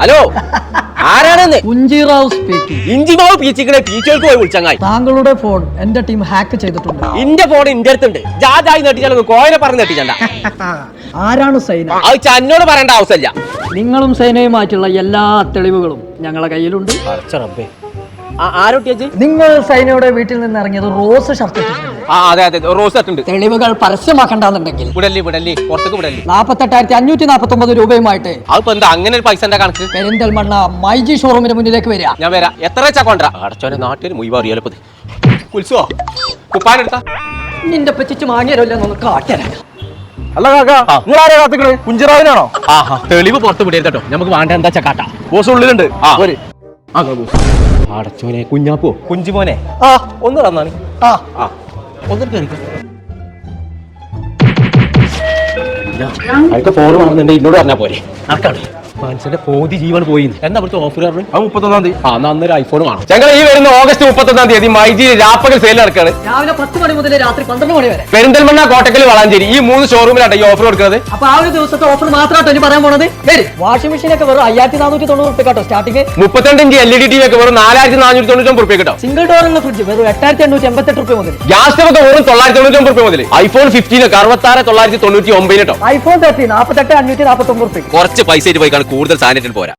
Hello ആരാണെന്ന്? Speaking പോയി വിളിച്ചങ്ങായി. താങ്കളുടെ ഫോൺ എന്റെ ടീം ഹാക്ക് ചെയ്തിട്ടുണ്ട്. ഇന്റെ ഫോൺ ഇന്റെ അടുത്തുണ്ട്. ജാജായി നെട്ടിച്ചാൽ കോയനെ പറഞ്ഞ് നെട്ടിച്ചണ്ട ആരാണ് സൈന? അത് ചന്നോട് പറയേണ്ട ആവശ്യമില്ല. നിങ്ങളും സൈനയുമായിട്ടുള്ള എല്ലാ തെളിവുകളും ഞങ്ങളുടെ കയ്യിലുണ്ട്. ആരൊട്ടിയച്ച് നിങ്ങൾ സൈനയുടെ വീട്ടിൽ നിന്ന് ഇറങ്ങിയത് റോസ് ഷർട്ട്. ആ അതെ അതെ റോസ് ഉണ്ട് തെളിവുകൾ പരസ്യമാക്കണ്ടെന്നുണ്ടെങ്കിൽ വിടല്ലേ വിടല്ലേ? പുറത്തേക്ക് വിടല്ലേ? നാൽപ്പത്തെട്ടായിരത്തി അഞ്ഞൂറ്റി നാപ്പത്തി ഒമ്പത് രൂപയുമായിട്ട് അതിപ്പോ എന്താ അങ്ങനെ ഒരു കണക്ക്? പെരിന്തൽമണ്ണ മൈജി ഷോറൂമിന് മുന്നിലേക്ക് വരിക. ഞാൻ വരാം. എത്ര നാട്ടിൽ മുയ്വ കുപ്പാനെടുത്താ നിന്റെ പറ്റിച്ച് മാങ്ങിയല്ലോ കാട്ടിയരാ അല്ല കാക്കാ നിങ്ങൾ ആരാ കാത്തിക്കണ്? കുഞ്ചിറാവിനാണോ? ആഹാ തെളിവ് പുറത്ത് വിടരുതട്ടോ കേട്ടോ. നമുക്ക് വേണ്ട എന്താ വെച്ചാ കാട്ടാ. ബോസ് ഉള്ളിലുണ്ട്. ആ. അടച്ചോനെ കുഞ്ഞാപ്പോ. കുഞ്ചിമോനെ. ആ ഒന്ന് തന്നാണ് ആ ആ. ഒന്ന് കേറിക്കോ അടുത്ത ഫോൺ വേണമെന്നുണ്ടെങ്കിൽ ഇന്നോട് പറഞ്ഞാ പോരെ. നടക്കാണ് മനുഷ്യന്റെ പോതി ജീവൻ പോയി എന്നാ അവിടുത്തെ ഓഫർ പറഞ്ഞു? ആ മുപ്പത്തൊന്നാം തീയതി. ആ എന്നാ അന്നൊരു ഐഫോൺ ആണ് ഞങ്ങൾ ഈ വരുന്ന ഓഗസ്റ്റ് മുപ്പത്തൊന്നാം തീയതി മൈജി രാപ്പകൽ സെയിൽ നടക്കാണ്. രാവിലെ പത്ത് മണി മുതൽ രാത്രി പന്ത്രണ്ട് മണി വരെ. പെരിന്തൽമണ്ണ കോട്ടക്കൽ വളാഞ്ചേരി. ഈ മൂന്ന് ഷോറൂമിലാണ് ഈ ഓഫർ കൊടുക്കുന്നത്. അപ്പൊ ആ ഒരു ദിവസത്തെ ഓഫർ മാത്രമായിട്ട് ഇനി പറയാൻ പോണത്? വരും. വാഷിംഗ് മെഷീൻ ഒക്കെ വെറും അയ്യായിരത്തി നാനൂറ്റി തൊണ്ണൂറ് റുപ്യ കേട്ടോ സ്റ്റാർട്ടിങ് മുപ്പത്തിരണ്ട് inch L E D T V ഒക്കെ വെറും നാലായിരത്തി നാനൂറ്റി തൊണ്ണൂറ്റി റുപ്യ കേട്ടോ സിംഗിൾ ഡോർ ഫ്രിഡ്ജ് വെറും എട്ടായിരത്തി എണ്ണൂറ്റി എൺപത്തെട്ട് റുപ്യ മുതൽ ഗ്യാസ് സ്റ്റവ് ഒക്കെ വെറും തൊള്ളായിരത്തി തൊണ്ണൂറ്റി റുപ്യ മുതൽ ഐഫോൺ ഫിഫ്റ്റീൻ ഒക്കെ അറുപത്താറ് തൊള്ളായിരത്തി തൊണ്ണൂറ്റി ഒമ്പതിന് കേട്ടോ ഐഫോൺ തേർട്ടി നാൽപ്പത്തെട്ട് അഞ്ഞൂറ്റി നാൽപ്പത്തി ഒമ്പത് റുപ്യ കുറച്ച് പൈസ ആയിട്ട് പോയിക്കാണ് കൂടുതൽ സാന്നിധ്യം പോരാ.